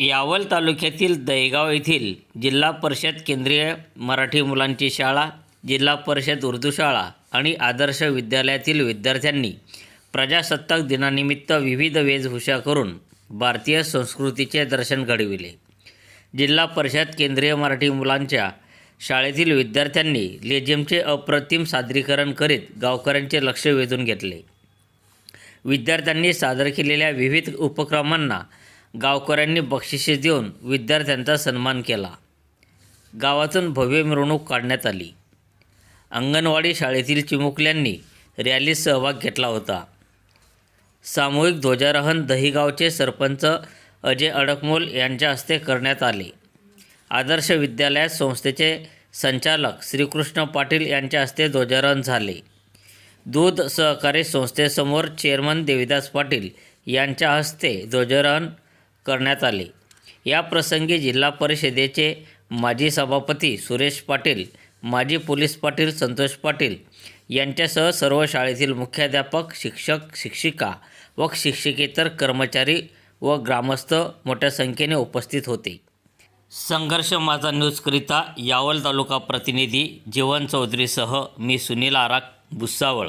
यावल तालुक्यातील दहेगाव येथील जिल्हा परिषद केंद्रीय मराठी मुलांची शाळा जिल्हा परिषद उर्दू शाळा आणि आदर्श विद्यालयातील विद्यार्थ्यांनी प्रजासत्ताक दिनानिमित्त विविध वेशभूषा करून भारतीय संस्कृतीचे दर्शन घडविले. जिल्हा परिषद केंद्रीय मराठी मुलांच्या शाळेतील विद्यार्थ्यांनी लेझिमचे अप्रतिम सादरीकरण करीत गावकऱ्यांचे लक्ष वेधून घेतले. विद्यार्थ्यांनी सादर केलेल्या विविध उपक्रमांना गावकऱ्यांनी बक्षिसे देऊन विद्यार्थ्यांचा सन्मान केला. गावातून भव्य मिरवणूक काढण्यात आली. अंगणवाडी शाळेतील चिमुकल्यांनी रॅलीत सहभाग घेतला होता. सामूहिक ध्वजारोहण दहिगावचे सरपंच अजय अडकमोल यांच्या हस्ते करण्यात आले. आदर्श विद्यालयात संस्थेचे संचालक श्रीकृष्ण पाटील यांच्या हस्ते ध्वजारोहण झाले. दूध सहकारी संस्थेसमोर चेअरमन देविदास पाटील यांच्या हस्ते ध्वजारोहण करण्यात आले. या प्रसंगी जिल्हा परिषदेचे माजी सभापती सुरेश पाटील माजी पोलीस पाटील संतोष पाटील यांच्यासह सर्व शाळेतील मुख्याध्यापक शिक्षक शिक्षिका व शिक्षकेतर कर्मचारी व ग्रामस्थ मोठ्या संख्येने उपस्थित होते. संघर्ष माझा न्यूजकरिता यावल तालुका प्रतिनिधी जीवन चौधरीसह मी सुनील आराक भुसावळ.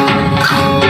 Thank.